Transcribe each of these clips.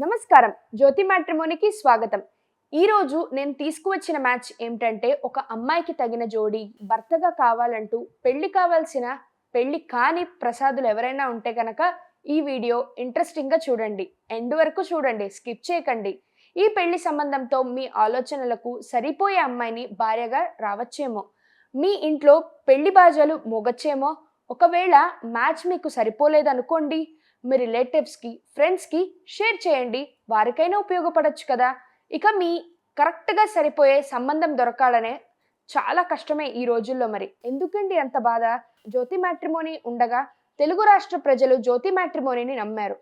నమస్కారం. జ్యోతి మ్యాట్రిమోనికి స్వాగతం. ఈరోజు నేను తీసుకువచ్చిన మ్యాచ్ ఏమిటంటే ఒక అమ్మాయికి తగిన జోడి భర్తగా కావాలంటూ పెళ్ళి కావాల్సిన పెళ్ళి కాని ప్రసాదులు ఎవరైనా ఉంటే కనుక ఈ వీడియో ఇంట్రెస్టింగ్గా చూడండి. ఎండ్ వరకు చూడండి స్కిప్ చేయకండి. ఈ పెళ్ళి సంబంధంతో మీ ఆలోచనలకు సరిపోయే అమ్మాయిని భార్యగా రావచ్చేమో? మీ ఇంట్లో పెళ్ళి బాజాలు మొగచ్చేమో? ఒకవేళ మ్యాచ్ మీకు సరిపోలేదనుకోండి మీ రిలేటివ్స్కి ఫ్రెండ్స్కి షేర్ చేయండి. వారికైనా ఉపయోగపడచ్చు కదా. ఇక మీ కరెక్ట్గా సరిపోయే సంబంధం దొరకాలనే చాలా కష్టమే ఈ రోజుల్లో మరి. ఎందుకండి అంత బాధ? జ్యోతి మ్యాట్రిమోని ఉండగా తెలుగు రాష్ట్ర ప్రజలు జ్యోతి మ్యాట్రిమోనీని నమ్మారు.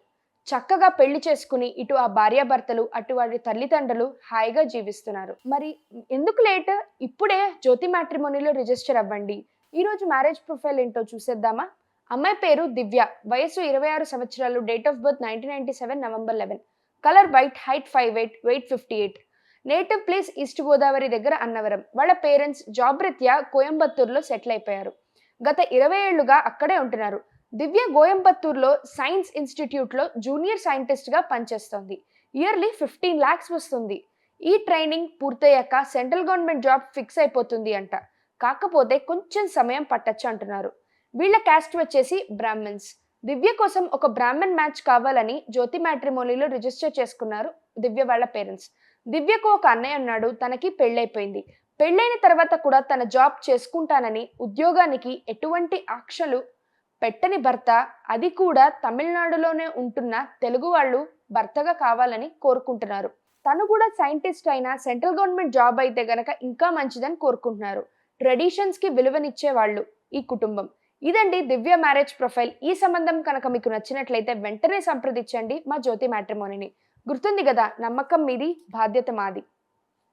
చక్కగా పెళ్ళి చేసుకుని ఇటు ఆ భార్యాభర్తలు అటు వారి తల్లిదండ్రులు హాయిగా జీవిస్తున్నారు. మరి ఎందుకు లేట్? ఇప్పుడే జ్యోతి మ్యాట్రిమోనీలో రిజిస్టర్ అవ్వండి. ఈరోజు మ్యారేజ్ ప్రొఫైల్ ఏంటో చూసేద్దామా? అమ్మాయి పేరు దివ్య. వయసు ఇరవై ఆరు సంవత్సరాలు. Date of birth nineteen ninety seven November eleven colour white height five eight weight fifty eight native place East Godavari దగ్గర అన్నవరం. వాళ్ళ పేరెంట్స్ జాబ్ రీత్యా కోయంబత్తూరులో సెటిల్ అయిపోయారు. గత ఇరవై ఏళ్ళుగా అక్కడే ఉంటున్నారు. దివ్య కోయంబత్తూర్లో సైన్స్ ఇన్స్టిట్యూట్లో జూనియర్ సైంటిస్ట్గా పనిచేస్తోంది. ఇయర్లీ ఫిఫ్టీన్ ల్యాక్స్ వస్తుంది. ఈ ట్రైనింగ్ పూర్తయ్యాక సెంట్రల్ గవర్నమెంట్ జాబ్ ఫిక్స్ అయిపోతుంది అంట. కాకపోతే కొంచెం సమయం పట్టచ్చు అంటున్నారు. వీళ్ళ క్యాస్ట్ వచ్చేసి బ్రాహ్మణ్స్. దివ్య కోసం ఒక బ్రాహ్మణ్ మ్యాచ్ కావాలని జ్యోతి మ్యాట్రిమోనీలో రిజిస్టర్ చేసుకున్నారు దివ్య వాళ్ళ పేరెంట్స్ దివ్యకు ఒక అన్నయ్య ఉన్నాడు తనకి పెళ్ళైపోయింది. పెళ్ళైన తర్వాత కూడా తన జాబ్ చేసుకుంటానని ఉద్యోగానికి ఎటువంటి ఆంక్షలు పెట్టని భర్త అది కూడా తమిళనాడులోనే ఉంటున్న తెలుగు వాళ్ళు భర్తగా కావాలని కోరుకుంటున్నారు. తను కూడా సైంటిస్ట్ అయినా సెంట్రల్ గవర్నమెంట్ జాబ్ అయితే గనక ఇంకా మంచిదని కోరుకుంటున్నారు. ట్రెడిషన్స్కి విలువనిచ్చే వాళ్ళు ఈ కుటుంబం. ఇదండి దివ్య మ్యారేజ్ ప్రొఫైల్. ఈ సంబంధం కనుక మీకు నచ్చినట్లయితే వెంటనే సంప్రదించండి మా జ్యోతి మ్యాట్రిమోనిని. గుర్తుంది కదా నమ్మకం మీది బాధ్యత మాది.